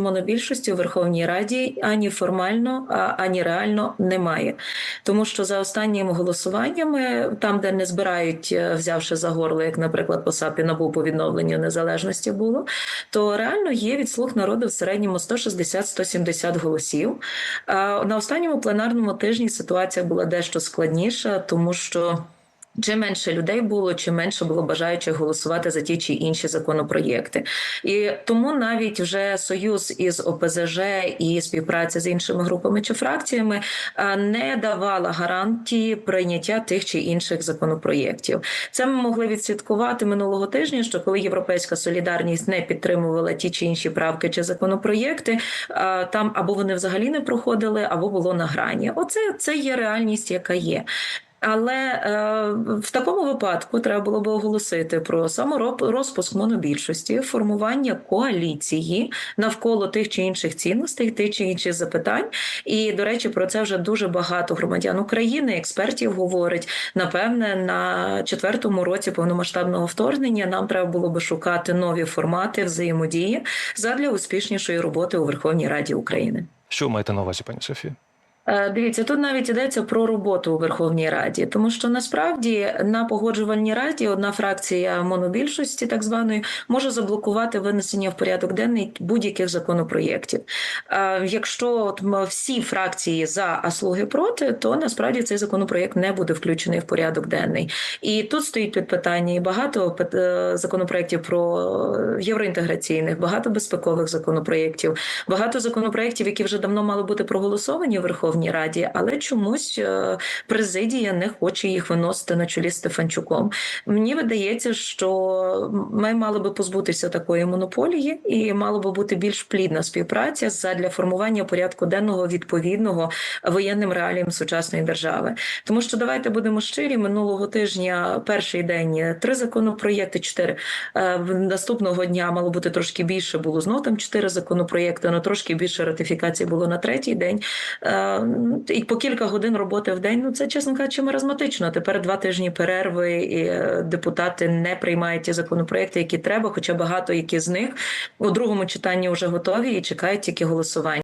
монобільшості у Верховній Раді ані формально, ані реально немає. Тому що за останніми голосуваннями, там, де не збирають, е, взявши за горло, як, наприклад, по САПі НАБУ по відновленню незалежності було, то реально є від слуг народу в середньому 160-170 голосів. На останньому пленарному тижні ситуація була дещо складніша, тому що. Чим менше людей було, чим менше було бажаючих голосувати за ті чи інші законопроєкти, і тому навіть вже союз із ОПЗЖ і співпраця з іншими групами чи фракціями не давала гарантії прийняття тих чи інших законопроєктів. Це ми могли відслідкувати минулого тижня. Що коли Європейська солідарність не підтримувала ті чи інші правки чи законопроєкти, там або вони взагалі не проходили, або було на грані. Оце це є реальність, яка є. Але е, в такому випадку треба було би оголосити про саморозпуск монобільшості, формування коаліції навколо тих чи інших цінностей, тих чи інших запитань. І до речі, про це вже дуже багато громадян України, експертів говорить. Напевне, на четвертому році повномасштабного вторгнення нам треба було би шукати нові формати взаємодії задля успішнішої роботи у Верховній Раді України. Що маєте на увазі, пані Софія? Е, Дивіться, тут навіть йдеться про роботу у Верховній Раді, тому що насправді на погоджувальній раді одна фракція монобільшості, так званої, може заблокувати винесення в порядок денний будь-яких законопроєктів. Е, Якщо от всі фракції за, а слуги проти, то насправді цей законопроєкт не буде включений в порядок денний. І тут стоїть під питання багато е, законопроєктів про євроінтеграційних, багато безпекових законопроєктів, багато законопроєктів, які вже давно мали бути проголосовані в Верховній Раді, але чомусь е, президія не хоче їх виносити на чолі з Стефанчуком. Мені видається, що ми мали би позбутися такої монополії, і мало би бути більш плідна співпраця задля формування порядку денного відповідного воєнним реаліям сучасної держави. Тому що давайте будемо щирі. Минулого тижня перший день три законопроєкти, чотири Е, наступного дня мало бути трошки більше. Було знов там чотири законопроєкти, але трошки більше ратифікацій було на третій день. Е, І по кілька годин роботи в день. Ну це чесно кажучи, маразматично. Тепер два тижні перерви, і е, депутати не приймають ті законопроекти, які треба. Хоча багато які з них у другому читанні вже готові і чекають тільки голосування.